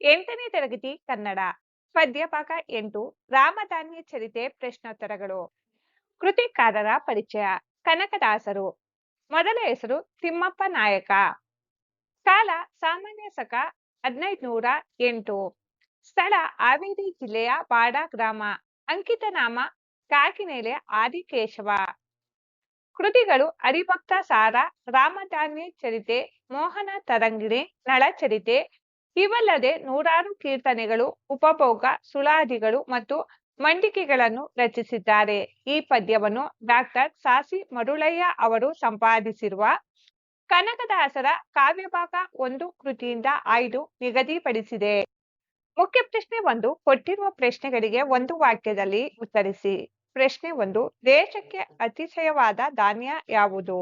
ಎಂಟನೇ ತರಗತಿ ಕನ್ನಡ ಪದ್ಯ ಭಾಗ ಎಂಟು ರಾಮಧಾನ್ಯ ಚರಿತೆ ಪ್ರಶ್ನೋತ್ತರಗಳು. ಕೃತಿಕಾರರ ಪರಿಚಯ, ಕನಕದಾಸರು. ಮೊದಲ ಹೆಸರು ತಿಮ್ಮಪ್ಪ ನಾಯಕ. ಕಾಲ ಸಾಮಾನ್ಯ ಹದಿನೈದು ಹದಿನೈದುನೂರ ಎಂಟು. ಸ್ಥಳ ಹಾವೇರಿ ಜಿಲ್ಲೆಯ ಬಾಡ ಗ್ರಾಮ. ಅಂಕಿತ ನಾಮ ಕಾಕಿನೆಲೆ ಆದಿಕೇಶವ. ಕೃತಿಗಳು ಹರಿಭಕ್ತ ಸಾರ ರಾಮಧಾನ್ಯ ಚರಿತೆ, ಮೋಹನ ತರಂಗಿಣಿ ನಳಚರಿತೆ ಇವಲ್ಲದೆ ನೂರಾರು ಕೀರ್ತನೆಗಳು, ಉಪಭೋಗ, ಸುಳಾದಿಗಳು ಮತ್ತು ಮಂಡಿಕೆಗಳನ್ನು ರಚಿಸಿದ್ದಾರೆ. ಈ ಪದ್ಯವನ್ನು ಡಾಕ್ಟರ್ ಸಾಸಿ ಮರುಳಯ್ಯ ಅವರು ಸಂಪಾದಿಸಿರುವ ಕನಕದಾಸರ ಕಾವ್ಯಭಾಗ ಒಂದು ಕೃತಿಯಿಂದ ಆಯ್ದು ನಿಗದಿಪಡಿಸಿದೆ. ಮುಖ್ಯ ಪ್ರಶ್ನೆ ಒಂದು, ಕೊಟ್ಟಿರುವ ಪ್ರಶ್ನೆಗಳಿಗೆ ಒಂದು ವಾಕ್ಯದಲ್ಲಿ ಉತ್ತರಿಸಿ. ಪ್ರಶ್ನೆ ಒಂದು, ದೇಶಕ್ಕೆ ಅತಿಶಯವಾದ ಧಾನ್ಯ ಯಾವುದು?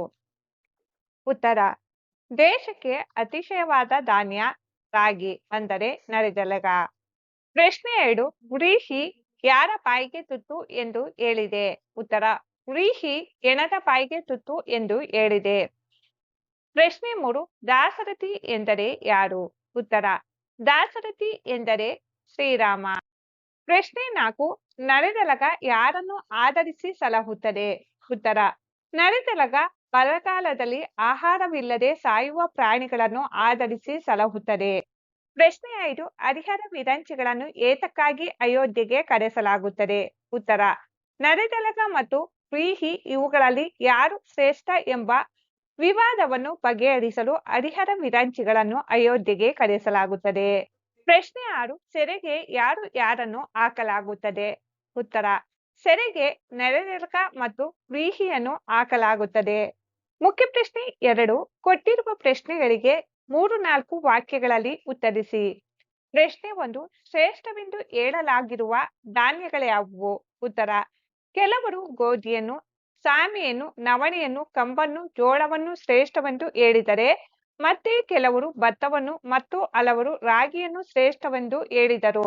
ಉತ್ತರ, ದೇಶಕ್ಕೆ ಅತಿಶಯವಾದ ಧಾನ್ಯ ರಾಗಿ ಅಂದರೆ ನರೆದೆಲಗ ಪ್ರಶ್ನೆ ಎರಡು ವ್ರೀಹಿ ಯಾರ ಪಾಯಿಗೆ ತುತ್ತು ಎಂದು ಹೇಳಿದೆ? ಉತ್ತರ ವ್ರೀಹಿ ಹೆಣದ ಪಾಯಿಗೆ ತುತ್ತು ಎಂದು ಹೇಳಿದೆ. ಪ್ರಶ್ನೆ ಮೂರು, ದಾಸರಥಿ ಎಂದರೆ ಯಾರು? ಉತ್ತರ, ದಾಸರಥಿ ಎಂದರೆ ಶ್ರೀರಾಮ. ಪ್ರಶ್ನೆ ನಾಲ್ಕು ನರೆದಲಗ ಯಾರನ್ನು ಆಧರಿಸಿ ಸಲಹುತ್ತದೆ? ಉತ್ತರ ನರೆದೆಲಗ ಬರಗಾಲದಲ್ಲಿ ಆಹಾರವಿಲ್ಲದೆ ಸಾಯುವ ಪ್ರಾಣಿಗಳನ್ನು ಆಧರಿಸಿ ಸಲಹುತ್ತದೆ. ಪ್ರಶ್ನೆ ಐದು, ಹರಿಹರ ವಿರಂಚಿಗಳನ್ನು ಏತಕ್ಕಾಗಿ ಅಯೋಧ್ಯೆಗೆ ಕರೆಸಲಾಗುತ್ತದೆ? ಉತ್ತರ ನರೆದಲಗ ಮತ್ತು ವ್ರೀಹಿ ಇವುಗಳಲ್ಲಿ ಯಾರು ಶ್ರೇಷ್ಠ ಎಂಬ ವಿವಾದವನ್ನು ಬಗೆಹರಿಸಲು ಹರಿಹರ ವಿರಂಚಿಗಳನ್ನು ಅಯೋಧ್ಯೆಗೆ ಕರೆಸಲಾಗುತ್ತದೆ? ಪ್ರಶ್ನೆ ಆರು, ಸೆರೆಗೆ ಯಾರು ಯಾರನ್ನು ಹಾಕಲಾಗುತ್ತದೆ? ಉತ್ತರ, ಸೆರೆಗೆ ನೆರೆದಲಕ ಮತ್ತು ವ್ರೀಹಿಯನ್ನು ಹಾಕಲಾಗುತ್ತದೆ. ಮುಖ್ಯ ಪ್ರಶ್ನೆ ಎರಡು. ಕೊಟ್ಟಿರುವ ಪ್ರಶ್ನೆಗಳಿಗೆ ಮೂರು ನಾಲ್ಕು ವಾಕ್ಯಗಳಲ್ಲಿ ಉತ್ತರಿಸಿ. ಪ್ರಶ್ನೆ ಒಂದು. ಶ್ರೇಷ್ಠವೆಂದು ಹೇಳಲಾಗಿರುವ ಧಾನ್ಯಗಳ್ಯಾವುವು ಉತ್ತರ. ಕೆಲವರು ಗೋಧಿಯನ್ನು, ಸಾಮೆಯನ್ನು, ನವಣೆಯನ್ನು, ಕಂಬನ್ನು, ಜೋಳವನ್ನು ಶ್ರೇಷ್ಠವೆಂದು ಹೇಳಿದರೆ ಮತ್ತೆ ಕೆಲವರು ಭತ್ತವನ್ನು ಮತ್ತು ಹಲವರು ರಾಗಿಯನ್ನು ಶ್ರೇಷ್ಠವೆಂದು ಹೇಳಿದರು.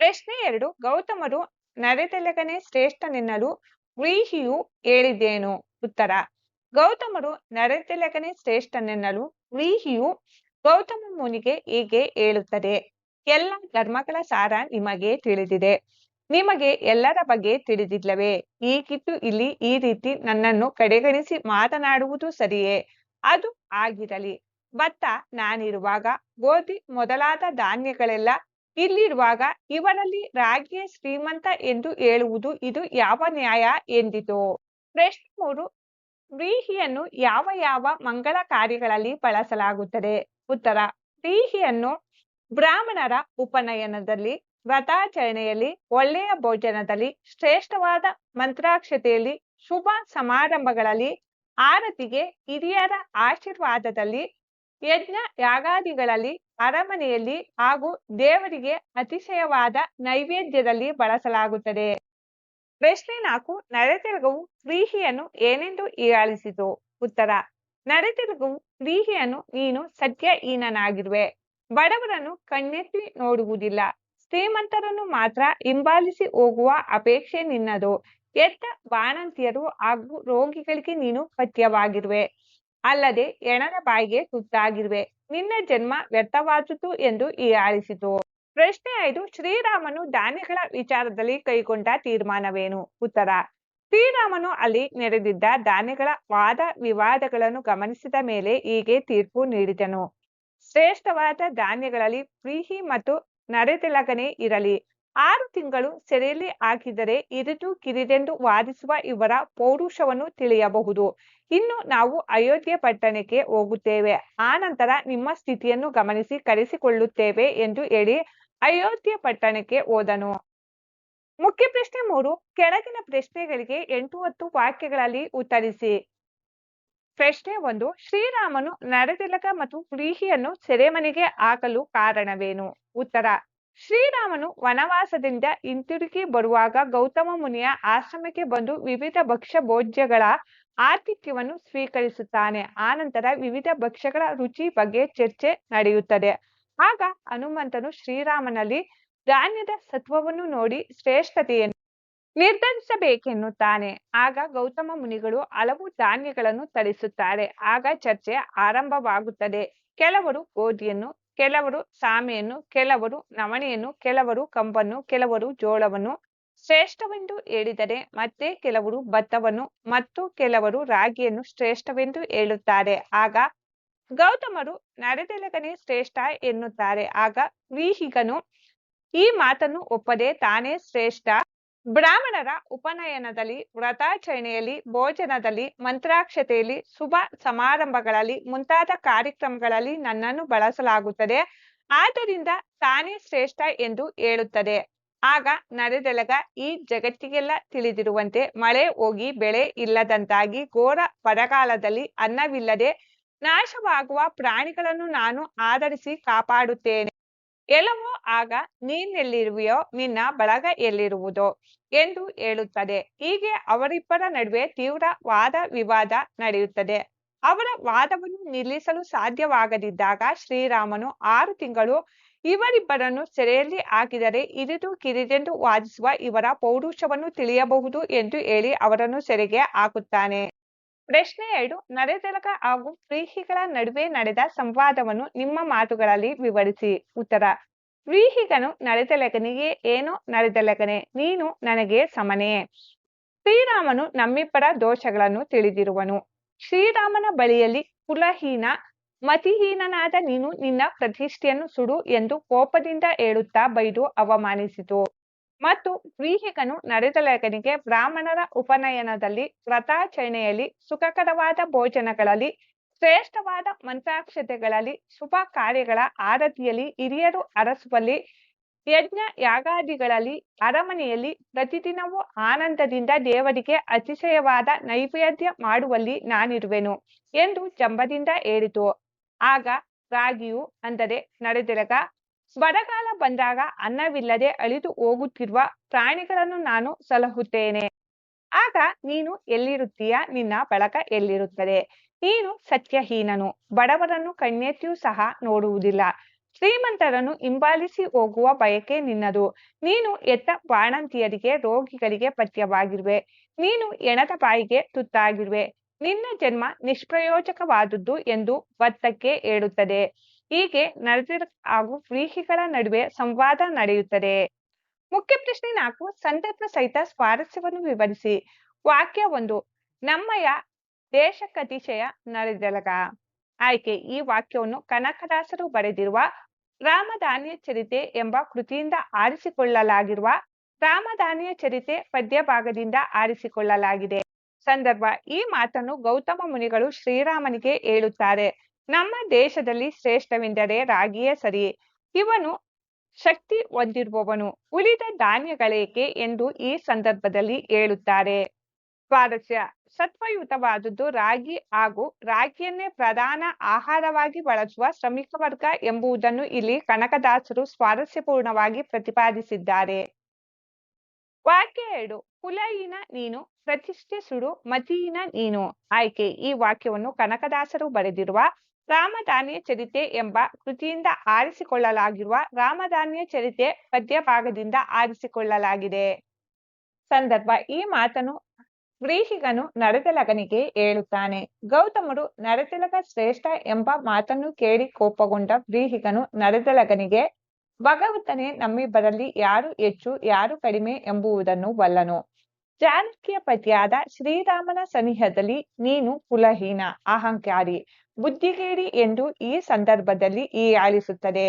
ಪ್ರಶ್ನೆ ಎರಡು. ಗೌತಮರು ನರೆತೆಲಗನೆ ಶ್ರೇಷ್ಠನೆನ್ನಲು ವ್ರೀಹಿಯು ಹೇಳಿದ್ದೇನು? ಉತ್ತರ. ಗೌತಮರು ನರೆತೆಲಗನೆ ಶ್ರೇಷ್ಠನೆನ್ನಲು ವ್ರೀಹಿಯು ಗೌತಮ ಮುನಿಗೆ ಹೀಗೆ ಹೇಳುತ್ತದೆ, ಎಲ್ಲ ಧರ್ಮಗಳ ಸಾರ ನಿಮಗೆ ತಿಳಿದಿದೆ. ನಿಮಗೆ ಎಲ್ಲರ ಬಗ್ಗೆ ತಿಳಿದಿಲ್ಲವೇ? ಈಗಿದ್ದು ಇಲ್ಲಿ ಈ ರೀತಿ ನನ್ನನ್ನು ಕಡೆಗಣಿಸಿ ಮಾತನಾಡುವುದು ಸರಿಯೇ? ಅದು ಆಗಿರಲಿ. ಭತ್ತ ನಾನಿರುವಾಗ ಗೋಧಿ ಮೊದಲಾದ ಧಾನ್ಯಗಳೆಲ್ಲ ಇಲ್ಲಿರುವಾಗ ಇವರಲ್ಲಿ ರಾಗಿಯೇ ಶ್ರೀಮಂತ ಎಂದು ಹೇಳುವುದು ಇದು ಯಾವ ನ್ಯಾಯ ಎಂದಿತು? ಪ್ರಶ್ನೆ ಮೂರು ವ್ರೀಹಿಯನ್ನು ಯಾವ ಯಾವ ಮಂಗಳ ಕಾರ್ಯಗಳಲ್ಲಿ ಬಳಸಲಾಗುತ್ತದೆ? ಉತ್ತರ, ವ್ರೀಹಿಯನ್ನು ಬ್ರಾಹ್ಮಣರ ಉಪನಯನದಲ್ಲಿ, ವ್ರತಾಚರಣೆಯಲ್ಲಿ, ಒಳ್ಳೆಯ ಭೋಜನದಲ್ಲಿ, ಶ್ರೇಷ್ಠವಾದ ಮಂತ್ರಾಕ್ಷತೆಯಲ್ಲಿ, ಶುಭ ಸಮಾರಂಭಗಳಲ್ಲಿ, ಆರತಿಗೆ, ಹಿರಿಯರ ಆಶೀರ್ವಾದದಲ್ಲಿ, ಯಜ್ಞ ಯಾಗಾದಿಗಳಲ್ಲಿ, ಅರಮನೆಯಲ್ಲಿ ಹಾಗೂ ದೇವರಿಗೆ ಅತಿಶಯವಾದ ನೈವೇದ್ಯದಲ್ಲಿ ಬಳಸಲಾಗುತ್ತದೆ. ಪ್ರಶ್ನೆ ನಾಲ್ಕು ಶ್ರೀಹಿಯನ್ನು ವ್ರೀಹಿಯನ್ನು ಏನೆಂದು ಹೀಯಾಳಿಸಿತು ಉತ್ತರ ನರೆತೆಲಗವು ವ್ರೀಹಿಯನ್ನು ನೀನು ಸತ್ಯ ಹೀನನಾಗಿರುವೆ ಬಡವರನ್ನು ಕಣ್ಣೆತ್ತಿ ನೋಡುವುದಿಲ್ಲ. ಶ್ರೀಮಂತರನ್ನು ಮಾತ್ರ ಹಿಂಬಾಲಿಸಿ ಹೋಗುವ ಅಪೇಕ್ಷೆ ನಿನ್ನದು. ಎತ್ತ ಬಾಣಂತಿಯರು ಹಾಗೂ ರೋಗಿಗಳಿಗೆ ನೀನು ಪಥ್ಯವಾಗಿರುವೆ ಅಲ್ಲದೆ ಎಣದ ಬಾಯಿಗೆ ತುತ್ತಾಗಿರುವೆ. ನಿನ್ನ ಜನ್ಮ ವ್ಯರ್ಥವಾದುದು ಎಂದು ಹೀಯಾಳಿಸಿತು ಪ್ರಶ್ನೆ ಐದು, ಶ್ರೀರಾಮನು ಧಾನ್ಯಗಳ ವಿಚಾರದಲ್ಲಿ ಕೈಗೊಂಡ ತೀರ್ಮಾನವೇನು? ಉತ್ತರ, ಶ್ರೀರಾಮನು ಅಲ್ಲಿ ನೆರೆದಿದ್ದ ಧಾನ್ಯಗಳ ವಾದ ವಿವಾದಗಳನ್ನು ಗಮನಿಸಿದ ಮೇಲೆ ಹೀಗೆ ತೀರ್ಪು ನೀಡಿದನು. ಶ್ರೇಷ್ಠವಾದ ಧಾನ್ಯಗಳಲ್ಲಿ ಪ್ರೀಹಿ ಮತ್ತು ನರೆತೆಲಗನೆ ಇರಲಿ. ಆರು ತಿಂಗಳು ಸೆರೆಯಲ್ಲಿ ಹಾಕಿದರೆ ಇರಿದು ಕಿರಿದೆಂದು ವಾದಿಸುವ ಇವರ ಪೌರುಷವನ್ನು ತಿಳಿಯಬಹುದು. ಇನ್ನು ನಾವು ಅಯೋಧ್ಯೆ ಪಟ್ಟಣಕ್ಕೆ ಹೋಗುತ್ತೇವೆ. ಆ ನಂತರ ನಿಮ್ಮ ಸ್ಥಿತಿಯನ್ನು ಗಮನಿಸಿ ಕರೆಸಿಕೊಳ್ಳುತ್ತೇವೆ ಎಂದು ಹೇಳಿ ಅಯೋಧ್ಯೆ ಪಟ್ಟಣಕ್ಕೆ ಹೋದನು. ಮುಖ್ಯ ಪ್ರಶ್ನೆ ಮೂರು, ಕೆಳಗಿನ ಪ್ರಶ್ನೆಗಳಿಗೆ ಎಂಟು ಹತ್ತು ವಾಕ್ಯಗಳಲ್ಲಿ ಉತ್ತರಿಸಿ. ಪ್ರಶ್ನೆ ಒಂದು, ಶ್ರೀರಾಮನು ನರತಿಲಕ ಮತ್ತು ವ್ರೀಹಿಯನ್ನು ಸೆರೆಮನೆಗೆ ಹಾಕಲು ಕಾರಣವೇನು? ಉತ್ತರ, ಶ್ರೀರಾಮನು ವನವಾಸದಿಂದ ಹಿಂತಿರುಗಿ ಬರುವಾಗ ಗೌತಮ ಮುನಿಯ ಆಶ್ರಮಕ್ಕೆ ಬಂದು ವಿವಿಧ ಭಕ್ಷ್ಯ ಭೋಜ್ಯಗಳ ಆತಿಥ್ಯವನ್ನು ಸ್ವೀಕರಿಸುತ್ತಾನೆ. ಆನಂತರ ವಿವಿಧ ಭಕ್ಷ್ಯಗಳ ರುಚಿ ಬಗ್ಗೆ ಚರ್ಚೆ ನಡೆಯುತ್ತದೆ. ಆಗ ಹನುಮಂತನು ಶ್ರೀರಾಮನಲ್ಲಿ ಧಾನ್ಯದ ಸತ್ವವನ್ನು ನೋಡಿ ಶ್ರೇಷ್ಠತೆಯನ್ನು ನಿರ್ಧರಿಸಬೇಕೆನ್ನುತ್ತಾನೆ. ಆಗ ಗೌತಮ ಮುನಿಗಳು ಹಲವು ಧಾನ್ಯಗಳನ್ನು ತರಿಸುತ್ತಾರೆ. ಆಗ ಚರ್ಚೆ ಆರಂಭವಾಗುತ್ತದೆ. ಕೆಲವರು ಗೋಧಿಯನ್ನು, ಕೆಲವರು ಸಾಮೆಯನ್ನು, ಕೆಲವರು ನವಣೆಯನ್ನು, ಕೆಲವರು ಕಂಬನ್ನು, ಕೆಲವರು ಜೋಳವನ್ನು ಶ್ರೇಷ್ಠವೆಂದು ಹೇಳಿದರೆ ಮತ್ತೆ ಕೆಲವರು ಭತ್ತವನ್ನು ಮತ್ತು ಕೆಲವರು ರಾಗಿಯನ್ನು ಶ್ರೇಷ್ಠವೆಂದು ಹೇಳುತ್ತಾರೆ. ಆಗ ಗೌತಮರು ನಡೆದೆಲಗನೆ ಶ್ರೇಷ್ಠ ಎನ್ನುತ್ತಾರೆ. ಆಗ ವೀಹಿಗನು ಈ ಮಾತನ್ನು ಒಪ್ಪದೆ ತಾನೇ ಶ್ರೇಷ್ಠ. ಬ್ರಾಹ್ಮಣರ ಉಪನಯನದಲ್ಲಿ, ವ್ರತಾಚರಣೆಯಲ್ಲಿ, ಭೋಜನದಲ್ಲಿ, ಮಂತ್ರಾಕ್ಷತೆಯಲ್ಲಿ, ಶುಭ ಸಮಾರಂಭಗಳಲ್ಲಿ ಮುಂತಾದ ಕಾರ್ಯಕ್ರಮಗಳಲ್ಲಿ ನನ್ನನ್ನು ಬಳಸಲಾಗುತ್ತದೆ. ಆದ್ದರಿಂದ ತಾನೇ ಶ್ರೇಷ್ಠ ಎಂದು ಹೇಳುತ್ತದೆ. ಆಗ ನರೆದೆಲಗ ಈ ಜಗತ್ತಿಗೆಲ್ಲ ತಿಳಿದಿರುವಂತೆ ಮಳೆ ಹೋಗಿ ಬೆಳೆ ಇಲ್ಲದಂತಾಗಿ ಘೋರ ಬರಗಾಲದಲ್ಲಿ ಅನ್ನವಿಲ್ಲದೆ ನಾಶವಾಗುವ ಪ್ರಾಣಿಗಳನ್ನು ನಾನು ಆಧರಿಸಿ ಕಾಪಾಡುತ್ತೇನೆ. ಎಲ್ಲವೋ ಆಗ ನೀನೆಲ್ಲಿರುವೆಯೋ ನಿನ್ನ ಬಳಗ ಎಲ್ಲಿರುವುದೋ ಎಂದು ಹೇಳುತ್ತದೆ. ಹೀಗೆ ಅವರಿಬ್ಬರ ನಡುವೆ ತೀವ್ರ ವಾದ ವಿವಾದ ನಡೆಯುತ್ತದೆ. ಅವರ ವಾದವನ್ನು ನಿಲ್ಲಿಸಲು ಸಾಧ್ಯವಾಗದಿದ್ದಾಗ ಶ್ರೀರಾಮನು ಆರು ತಿಂಗಳು ಇವರಿಬ್ಬರನ್ನು ಸೆರೆಯಲ್ಲಿ ಹಾಕಿದರೆ ಇರಿದು ಕಿರಿದೆಂದು ವಾದಿಸುವ ಇವರ ಪೌರುಷವನ್ನು ತಿಳಿಯಬಹುದು ಎಂದು ಹೇಳಿ ಅವರನ್ನು ಸೆರೆಗೆ ಹಾಕುತ್ತಾನೆ. ಪ್ರಶ್ನೆ ಎರಡು ನರೆದೆಲಗ ಹಾಗೂ ವ್ರೀಹಿಗಳ ನಡುವೆ ನಡೆದ ಸಂವಾದವನ್ನು ನಿಮ್ಮ ಮಾತುಗಳಲ್ಲಿ ವಿವರಿಸಿ. ಉತ್ತರ, ವ್ರೀಹಿಗನು ನರೆದೆಲಗನಿಗೆ ಏನೋ ನರೆದೆಲಗನೆ ನೀನು ನನಗೆ ಸಮನೇ. ಶ್ರೀರಾಮನು ನಮ್ಮಿಬ್ಬರ ದೋಷಗಳನ್ನು ತಿಳಿದಿರುವನು. ಶ್ರೀರಾಮನ ಬಳಿಯಲ್ಲಿ ಕುಲಹೀನ, ಮತಿಹೀನನಾದ ನೀನು ನಿನ್ನ ಪ್ರತಿಷ್ಠೆಯನ್ನು ಸುಡು ಎಂದು ಕೋಪದಿಂದ ಹೇಳುತ್ತಾ ಬೈದು ಅವಮಾನಿಸಿತು. ಮತ್ತು ವ್ರೀಹಿಗನು ನಡೆದಲಗನಿಗೆ ಬ್ರಾಹ್ಮಣರ ಉಪನಯನದಲ್ಲಿ ವ್ರತಾಚರಣೆಯಲ್ಲಿ ಸುಖಕರವಾದ ಭೋಜನಗಳಲ್ಲಿ, ಶ್ರೇಷ್ಠವಾದ ಮಂತ್ರಾಕ್ಷತೆಗಳಲ್ಲಿ, ಶುಭ ಕಾರ್ಯಗಳ ಆರತಿಯಲ್ಲಿ, ಹಿರಿಯರು ಅರಸುವಲ್ಲಿ ಯಜ್ಞ ಯಾಗಾದಿಗಳಲ್ಲಿ ಅರಮನೆಯಲ್ಲಿ ಪ್ರತಿದಿನವೂ ಆನಂದದಿಂದ ದೇವರಿಗೆ ಅತಿಶಯವಾದ ನೈವೇದ್ಯ ಮಾಡುವಲ್ಲಿ ನಾನಿರುವೆನು ಎಂದು ಜಂಬದಿಂದ ಹೇಳಿತು. ಆಗ ರಾಗಿಯು, ಅಂದರೆ ನಡೆದೆಲಗ ಬರಗಾಲ ಬಂದಾಗ ಅನ್ನವಿಲ್ಲದೆ ಅಳಿದು ಹೋಗುತ್ತಿರುವ ಪ್ರಾಣಿಗಳನ್ನು ನಾನು ಸಲಹುತ್ತೇನೆ. ಆಗ ನೀನು ಎಲ್ಲಿರುತ್ತೀಯ? ನಿನ್ನ ಬಳಕ ಎಲ್ಲಿರುತ್ತದೆ? ನೀನು ಸತ್ಯಹೀನನು. ಬಡವರನ್ನು ಕಣ್ಣೆತ್ತಿಯೂ ಸಹ ನೋಡುವುದಿಲ್ಲ. ಶ್ರೀಮಂತರನ್ನು ಹಿಂಬಾಲಿಸಿ ಹೋಗುವ ಬಯಕೆ ನಿನ್ನದು. ನೀನು ಎತ್ತ ಬಾಣಂತಿಯರಿಗೆ, ರೋಗಿಗಳಿಗೆ ಪಥ್ಯವಾಗಿರುವೆ ನೀನು ಎಣದ ಬಾಯಿಗೆ ತುತ್ತಾಗಿರುವೆ. ನಿನ್ನ ಜನ್ಮ ನಿಷ್ಪ್ರಯೋಜಕವಾದುದು ಎಂದು ಭತ್ತಕ್ಕೆ ಹೇಳುತ್ತದೆ. ಹೀಗೆ ನರದಿರ ಹಾಗೂ ವ್ರೀಹಿಗಳ ನಡುವೆ ಸಂವಾದ ನಡೆಯುತ್ತದೆ. ಮುಖ್ಯ ಪ್ರಶ್ನೆ ನಾಲ್ಕು, ಸಂದರ್ಭ ಸಹಿತ ಸ್ವಾರಸ್ಯವನ್ನು ವಿವರಿಸಿ. ವಾಕ್ಯ ಒಂದು, ನಮ್ಮಯ ದೇಶಕತಿಶಯ ನಡೆದಲಗ ಆಯ್ಕೆ, ಈ ವಾಕ್ಯವನ್ನು ಕನಕದಾಸರು ಬರೆದಿರುವ ರಾಮದಾನಿಯ ಚರಿತೆ ಎಂಬ ಕೃತಿಯಿಂದ ಆರಿಸಿಕೊಳ್ಳಲಾಗಿರುವ ರಾಮದಾನಿಯ ಚರಿತೆ ಪದ್ಯ ಭಾಗದಿಂದ ಆರಿಸಿಕೊಳ್ಳಲಾಗಿದೆ. ಸಂದರ್ಭ, ಈ ಮಾತನ್ನು ಗೌತಮ ಮುನಿಗಳು ಶ್ರೀರಾಮನಿಗೆ ಹೇಳುತ್ತಾರೆ. ನಮ್ಮ ದೇಶದಲ್ಲಿ ಶ್ರೇಷ್ಠವೆಂದರೆ ರಾಗಿಯೇ ಸರಿ. ಇವನು ಶಕ್ತಿ ಹೊಂದಿರುವವನು, ಉಳಿದ ಧಾನ್ಯಗಳೇಕೆ ಎಂದು ಈ ಸಂದರ್ಭದಲ್ಲಿ ಹೇಳುತ್ತಾರೆ. ಸ್ವಾರಸ್ಯ. ಸತ್ವಯುತವಾದದ್ದು ರಾಗಿ ಹಾಗೂ ರಾಗಿಯನ್ನೇ ಪ್ರಧಾನ ಆಹಾರವಾಗಿ ಬಳಸುವ ಶ್ರಮಿಕ ವರ್ಗ ಎಂಬುದನ್ನು ಇಲ್ಲಿ ಕನಕದಾಸರು ಸ್ವಾರಸ್ಯಪೂರ್ಣವಾಗಿ ಪ್ರತಿಪಾದಿಸಿದ್ದಾರೆ. ವಾಕ್ಯ ಎರಡು. ಕುಲಹೀನ ನೀನು, ಪ್ರತಿಷ್ಠೆ ಸುಡು ಮತಿಹೀನ ನೀನು. ಆಯ್ಕೆ. ಈ ವಾಕ್ಯವನ್ನು ಕನಕದಾಸರು ಬರೆದಿರುವ ರಾಮಧಾನ್ಯ ಚರಿತೆ ಎಂಬ ಕೃತಿಯಿಂದ ಆರಿಸಿಕೊಳ್ಳಲಾಗಿರುವ ರಾಮಧಾನ್ಯ ಚರಿತೆ ಪದ್ಯ ಭಾಗದಿಂದ ಆರಿಸಿಕೊಳ್ಳಲಾಗಿದೆ. ಸಂದರ್ಭ, ಈ ಮಾತನ್ನು ವ್ರೀಹಿಗನು ನರತಿಲಗನಿಗೆ ಹೇಳುತ್ತಾನೆ. ಗೌತಮರು ನರತಿಲಗ ಶ್ರೇಷ್ಠ ಎಂಬ ಮಾತನ್ನು ಕೇಳಿ ಕೋಪಗೊಂಡ ವ್ರೀಹಿಗನು ನರತಿಲಗನಿಗೆ ಭಗವಂತನೇ ನಮ್ಮಿಬ್ಬರಲ್ಲಿ ಯಾರು ಹೆಚ್ಚು, ಯಾರು ಕಡಿಮೆ ಎಂಬುವುದನ್ನು ಬಲ್ಲನು. ಜಾನಕಿಯ ಪತಿಯಾದ ಶ್ರೀರಾಮನ ಸನಿಹದಲ್ಲಿ ನೀನು ಕುಲಹೀನ, ಅಹಂಕಾರಿ. ಬುದ್ಧಿಗೇಡಿ ಎಂದು ಈ ಸಂದರ್ಭದಲ್ಲಿ ಈ ಆಲಿಸುತ್ತದೆ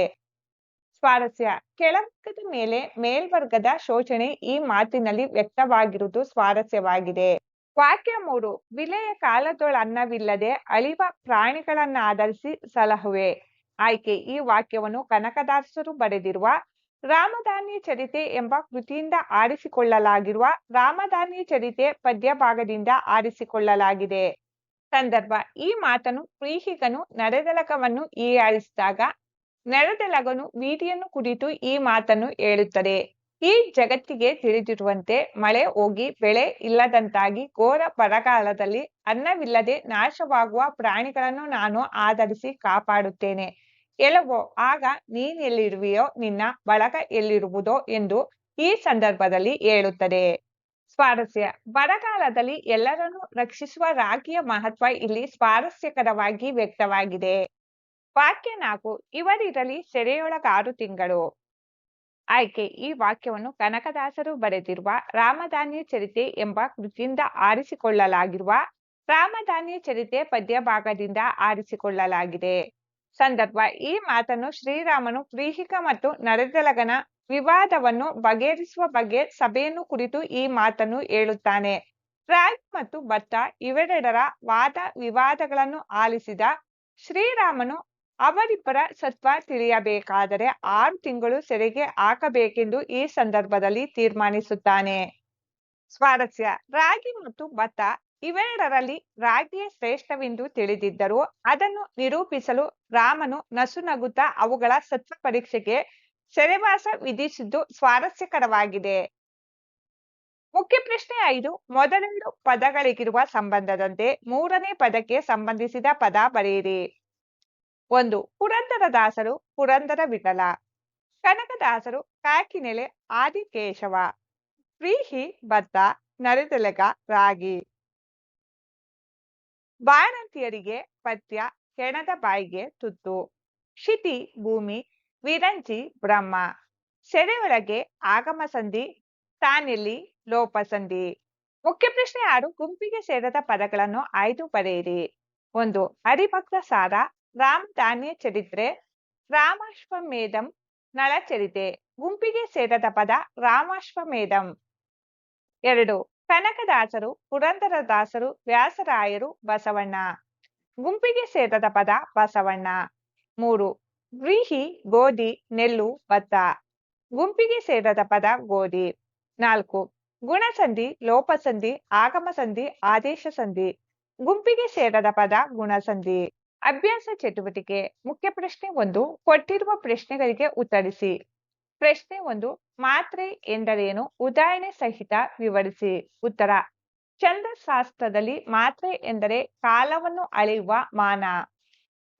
ಸ್ವಾರಸ್ಯ. ಕೆಳವರ್ಗದ ಮೇಲೆ ಮೇಲ್ವರ್ಗದ ಶೋಷಣೆ ಈ ಮಾತಿನಲ್ಲಿ ವ್ಯಕ್ತವಾಗಿರುವುದು ಸ್ವಾರಸ್ಯವಾಗಿದೆ. ವಾಕ್ಯ ಮೂರು. ವಿಲೆಯ ಕಾಲದೊಳನ್ನವಿಲ್ಲದೆ ಅಳಿವ ಪ್ರಾಣಿಗಳನ್ನಾಧರಿಸಿ ಸಲಹುವೆ. ಆಯ್ಕೆ. ಈ ವಾಕ್ಯವನ್ನು ಕನಕದಾಸರು ಬರೆದಿರುವ ರಾಮಧಾನ್ಯ ಚರಿತೆ ಎಂಬ ಕೃತಿಯಿಂದ ಆರಿಸಿಕೊಳ್ಳಲಾಗಿರುವ ರಾಮಧಾನ್ಯ ಚರಿತೆ ಪದ್ಯ ಭಾಗದಿಂದ ಆರಿಸಿಕೊಳ್ಳಲಾಗಿದೆ. ಸಂದರ್ಭ. ಈ ಮಾತನ್ನು ಪ್ರೀಹಿಗನು ನರದಲಕವನ್ನು ಹೀಯಾಳಿಸಿದಾಗ ನರದಲಗನು ವೀಟಿಯನ್ನು ಕುರಿತು ಈ ಮಾತನ್ನು ಹೇಳುತ್ತದೆ. ಈ ಜಗತ್ತಿಗೆ ತಿಳಿದಿರುವಂತೆ ಮಳೆ ಹೋಗಿ ಬೆಳೆ ಇಲ್ಲದಂತಾಗಿ ಘೋರ ಬರಗಾಲದಲ್ಲಿ ಅನ್ನವಿಲ್ಲದೆ ನಾಶವಾಗುವ ಪ್ರಾಣಿಗಳನ್ನು ನಾನು ಆಧರಿಸಿ ಕಾಪಾಡುತ್ತೇನೆ. ಎಲ್ಲವೋ ಆಗ ನೀನೆಲ್ಲಿರುವೆಯೋ ನಿನ್ನ ಬಳಗ ಎಲ್ಲಿರುವುದೋ ಎಂದು ಈ ಸಂದರ್ಭದಲ್ಲಿ ಹೇಳುತ್ತದೆ. ಸ್ವಾರಸ್ಯ. ಬರಗಾಲದಲ್ಲಿ ಎಲ್ಲರನ್ನೂ ರಕ್ಷಿಸುವ ರಾಗಿಯ ಮಹತ್ವ ಇಲ್ಲಿ ಸ್ವಾರಸ್ಯಕರವಾಗಿ ವ್ಯಕ್ತವಾಗಿದೆ. ವಾಕ್ಯ ನಾಲ್ಕು, ಇವರಿರಲಿ ಸೆರೆಯೊಳಗಾರು ತಿಂಗಳು. ಆಯ್ಕೆ, ಈ ವಾಕ್ಯವನ್ನು ಕನಕದಾಸರು ಬರೆದಿರುವ ರಾಮಧಾನ್ಯ ಚರಿತೆ ಎಂಬ ಕೃತಿಯಿಂದ ಆರಿಸಿಕೊಳ್ಳಲಾಗಿರುವ ರಾಮಧಾನ್ಯ ಚರಿತೆ ಪದ್ಯ ಭಾಗದಿಂದ ಆರಿಸಿಕೊಳ್ಳಲಾಗಿದೆ. ಸಂದರ್ಭ, ಈ ಮಾತನ್ನು ಶ್ರೀರಾಮನು ಪ್ರೀಹಿಕ ಮತ್ತು ನರೆದಲಗನ ವಿವಾದವನ್ನು ಬಗೆಹರಿಸುವ ಬಗ್ಗೆ ಸಭೆಯನ್ನು ಕುರಿತು ಈ ಮಾತನ್ನು ಹೇಳುತ್ತಾನೆ. ಟ್ರಾಕ್ ಮತ್ತು ಭತ್ತ ಇವೆರಡರ ವಾದ ವಿವಾದಗಳನ್ನು ಆಲಿಸಿದ ಶ್ರೀರಾಮನು ಅವರಿಬ್ಬರ ಸತ್ವ ತಿಳಿಯಬೇಕಾದರೆ ಆರು ತಿಂಗಳು ಸೆರೆಗೆ ಹಾಕಬೇಕೆಂದು ಈ ಸಂದರ್ಭದಲ್ಲಿ ತೀರ್ಮಾನಿಸುತ್ತಾನೆ. ಸ್ವಾರಸ್ಯ. ರಾಗಿ ಮತ್ತು ಭತ್ತ ಇವೆರಡರಲ್ಲಿ ರಾಗಿಯೇ ಶ್ರೇಷ್ಠವೆಂದು ತಿಳಿದಿದ್ದರು ಅದನ್ನು ನಿರೂಪಿಸಲು ರಾಮನು ನಸುನಗುತ್ತಾ ಅವುಗಳ ಸತ್ವ ಪರೀಕ್ಷೆಗೆ ಸೆರೆವಾಸ ವಿಧಿಸಿದ್ದು ಸ್ವಾರಸ್ಯಕರವಾಗಿದೆ. ಮುಖ್ಯ ಪ್ರಶ್ನೆ ಐದು, ಮೊದಲೆರಡು ಪದಗಳಿಗಿರುವ ಸಂಬಂಧದಂತೆ ಮೂರನೇ ಪದಕ್ಕೆ ಸಂಬಂಧಿಸಿದ ಪದ ಬರೆಯಿರಿ. ಒಂದು ಪುರಂದರದಾಸರು ಪುರಂದರ ವಿಠಲ. ಕನಕದಾಸರು ಕಾಕಿನೆಲೆ ಆದಿಕೇಶವ. ಪ್ರೀಹಿ ಭತ್ತ ನರೆದೆಲೆಗ ರಾಗಿ. ಬಾಣಂತಿಯರಿಗೆ ಪದ್ಯ, ಕೆಣದ ಬಾಯಿಗೆ ತುತ್ತು. ಶಿತಿ ಭೂಮಿ ವಿರಂಚಿ ಬ್ರಹ್ಮ. ಸೆರೆಯೊಳಗೆ ಆಗಮ ಸಂಧಿ ತಾನೆಲ್ಲಿ ಲೋಪಸಂಧಿ. ಮುಖ್ಯ ಪ್ರಶ್ನೆ ಆರು, ಗುಂಪಿಗೆ ಸೇರದ ಪದಗಳನ್ನು ಆಯ್ದು ಬರೆಯಿರಿ. ಒಂದು, ಹರಿಭಕ್ತ ಸಾರ ರಾಮಧಾನ್ಯ ಚರಿತ್ರೆ, ರಾಮಾಶ್ವಮೇಧಂ ನಳಚರಿತೆ ಗುಂಪಿಗೆ ಸೇರದ ಪದ ರಾಮಾಶ್ವಮೇಧಂ. ಎರಡು, ಕನಕದಾಸರು, ಪುರಂದರದಾಸರು, ವ್ಯಾಸರಾಯರು ಬಸವಣ್ಣ. ಗುಂಪಿಗೆ ಸೇರದ ಪದ ಬಸವಣ್ಣ. ಮೂರು ವ್ರೀಹಿ, ಗೋಧಿ, ನೆಲ್ಲು, ಭತ್ತ. ಗುಂಪಿಗೆ ಸೇರದ ಪದ ಗೋಧಿ. ನಾಲ್ಕು, ಗುಣಸಂಧಿ, ಲೋಪಸಂಧಿ ಆಗಮ ಸಂಧಿ ಆದೇಶ ಸಂಧಿ ಗುಂಪಿಗೆ ಸೇರದ ಪದ ಗುಣಸಂಧಿ. ಅಭ್ಯಾಸ ಚಟುವಟಿಕೆ. ಮುಖ್ಯ ಪ್ರಶ್ನೆ ಒಂದು, ಕೊಟ್ಟಿರುವ ಪ್ರಶ್ನೆಗಳಿಗೆ ಉತ್ತರಿಸಿ. ಪ್ರಶ್ನೆ ಒಂದು, ಮಾತ್ರೆ ಎಂದರೇನು? ಉದಾಹರಣೆ ಸಹಿತ ವಿವರಿಸಿ. ಉತ್ತರ ಚಂದ್ರಶಾಸ್ತ್ರದಲ್ಲಿ ಮಾತ್ರೆ ಎಂದರೆ ಕಾಲವನ್ನು ಅಳೆಯುವ ಮಾನ.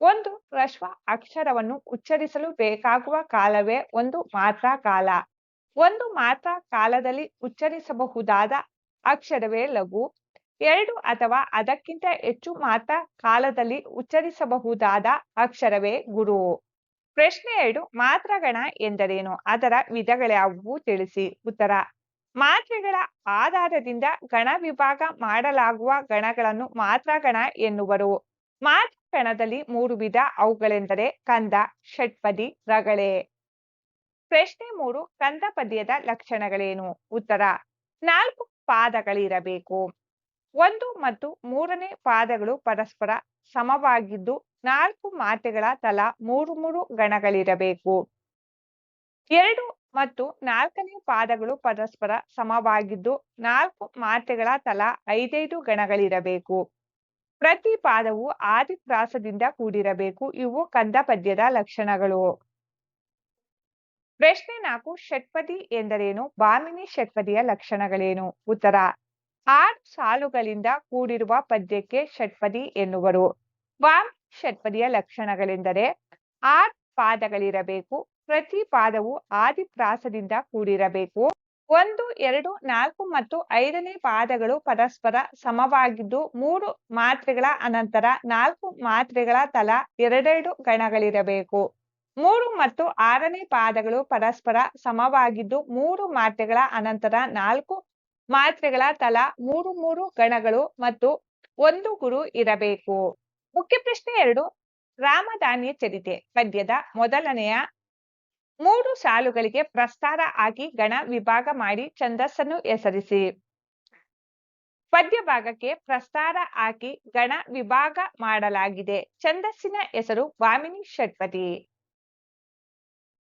ಒಂದು ಹ್ರಸ್ವ ಅಕ್ಷರವನ್ನು ಉಚ್ಚರಿಸಲು ಬೇಕಾಗುವ ಕಾಲವೇ ಒಂದು ಮಾತ್ರ ಕಾಲ. ಒಂದು ಮಾತ್ರ ಕಾಲದಲ್ಲಿ ಉಚ್ಚರಿಸಬಹುದಾದ ಅಕ್ಷರವೇ ಲಘು. ಎರಡು ಅಥವಾ ಅದಕ್ಕಿಂತ ಹೆಚ್ಚು ಮಾತ್ರ ಕಾಲದಲ್ಲಿ ಉಚ್ಚರಿಸಬಹುದಾದ ಅಕ್ಷರವೇ ಗುರು. ಪ್ರಶ್ನೆ ಎರಡು, ಮಾತ್ರಗಣ ಎಂದರೇನು? ಅದರ ವಿಧಗಳ್ಯಾವುವು ತಿಳಿಸಿ. ಉತ್ತರ, ಮಾತ್ರೆಗಳ ಆಧಾರದಿಂದ ಗಣ ವಿಭಾಗ ಮಾಡಲಾಗುವ ಗಣಗಳನ್ನು ಮಾತ್ರಗಣ ಎನ್ನುವರು. ಮಾತ್ರಗಣದಲ್ಲಿ ಮೂರು ವಿಧ ಅವುಗಳೆಂದರೆ ಕಂದ, ಷಟ್ಪದಿ, ರಗಳೆ. ಪ್ರಶ್ನೆ ಮೂರು, ಕಂದ ಪದ್ಯದ ಲಕ್ಷಣಗಳೇನು? ಉತ್ತರ, ನಾಲ್ಕು ಪಾದಗಳಿರಬೇಕು. ಒಂದು ಮತ್ತು ಮೂರನೇ ಪಾದಗಳು ಪರಸ್ಪರ ಸಮವಾಗಿದ್ದು ನಾಲ್ಕು ಮಾತೆಗಳ ತಲಾ ಮೂರು ಮೂರು ಗಣಗಳಿರಬೇಕು. ಎರಡು ಮತ್ತು ನಾಲ್ಕನೇ ಪಾದಗಳು ಪರಸ್ಪರ ಸಮವಾಗಿದ್ದು ನಾಲ್ಕು ಮಾತೆಗಳ ತಲಾ ಐದೈದು ಗಣಗಳಿರಬೇಕು. ಪ್ರತಿ ಪಾದವು ಆದಿಪ್ರಾಸದಿಂದ ಕೂಡಿರಬೇಕು. ಇವು ಕಂದ ಪದ್ಯದ ಲಕ್ಷಣಗಳು. ಪ್ರಶ್ನೆ ನಾಲ್ಕು, ಷಟ್ಪದಿ ಎಂದರೇನು? ಬಾಮಿನಿ ಷಟ್ಪದಿಯ ಲಕ್ಷಣಗಳೇನು? ಉತ್ತರ, ಆರು ಸಾಲುಗಳಿಂದ ಕೂಡಿರುವ ಪದ್ಯಕ್ಕೆ ಷಟ್ಪದಿ ಎನ್ನುವರು. ಬಾಮಿನಿ ಷಟ್ಪದಿಯ ಲಕ್ಷಣಗಳೆಂದರೆ ಆರು ಪಾದಗಳಿರಬೇಕು. ಪ್ರತಿ ಪಾದವು ಆದಿಪ್ರಾಸದಿಂದ ಕೂಡಿರಬೇಕು. ಒಂದು, ಎರಡು, ನಾಲ್ಕು ಮತ್ತು ಐದನೇ ಪಾದಗಳು ಪರಸ್ಪರ ಸಮವಾಗಿದ್ದು ಮೂರು ಮಾತ್ರೆಗಳ ಅನಂತರ ನಾಲ್ಕು ಮಾತ್ರೆಗಳ ತಲಾ ಎರಡೆರಡು ಗಣಗಳಿರಬೇಕು. ಮೂರು ಮತ್ತು ಆರನೇ ಪಾದಗಳು ಪರಸ್ಪರ ಸಮವಾಗಿದ್ದು ಮೂರು ಮಾತ್ರೆಗಳ ಅನಂತರ ನಾಲ್ಕು ಮಾತ್ರೆಗಳ ತಲಾ ಮೂರು ಮೂರು ಗಣಗಳು ಮತ್ತು ಒಂದು ಗುರು ಇರಬೇಕು. ಮುಖ್ಯ ಪ್ರಶ್ನೆ ಎರಡು. ರಾಮಧಾನ್ಯ ಚರಿತೆ ಪದ್ಯದ ಮೊದಲನೆಯ ಮೂರು ಸಾಲುಗಳಿಗೆ ಪ್ರಸ್ತಾರ ಆಗಿ ಗಣ ವಿಭಾಗ ಮಾಡಿ ಛಂದಸ್ಸನ್ನು ಹೆಸರಿಸಿ. ಪದ್ಯ ಭಾಗಕ್ಕೆ ಪ್ರಸ್ತಾರ ಹಾಕಿ ಗಣ ವಿಭಾಗ ಮಾಡಲಾಗಿದೆ. ಛಂದಸ್ಸಿನ ಹೆಸರು ವಾಮಿನಿ ಷಟ್ಪದಿ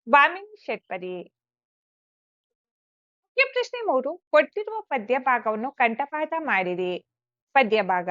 ವಾಮಿನಿ ಷಟ್ಪದಿ ಪ್ರಶ್ನೆ ಮೂರು, ಕೊಟ್ಟಿರುವ ಪದ್ಯ ಭಾಗವನ್ನು ಕಂಠಪಾಠ ಮಾಡಿರಿ. ಪದ್ಯ ಭಾಗ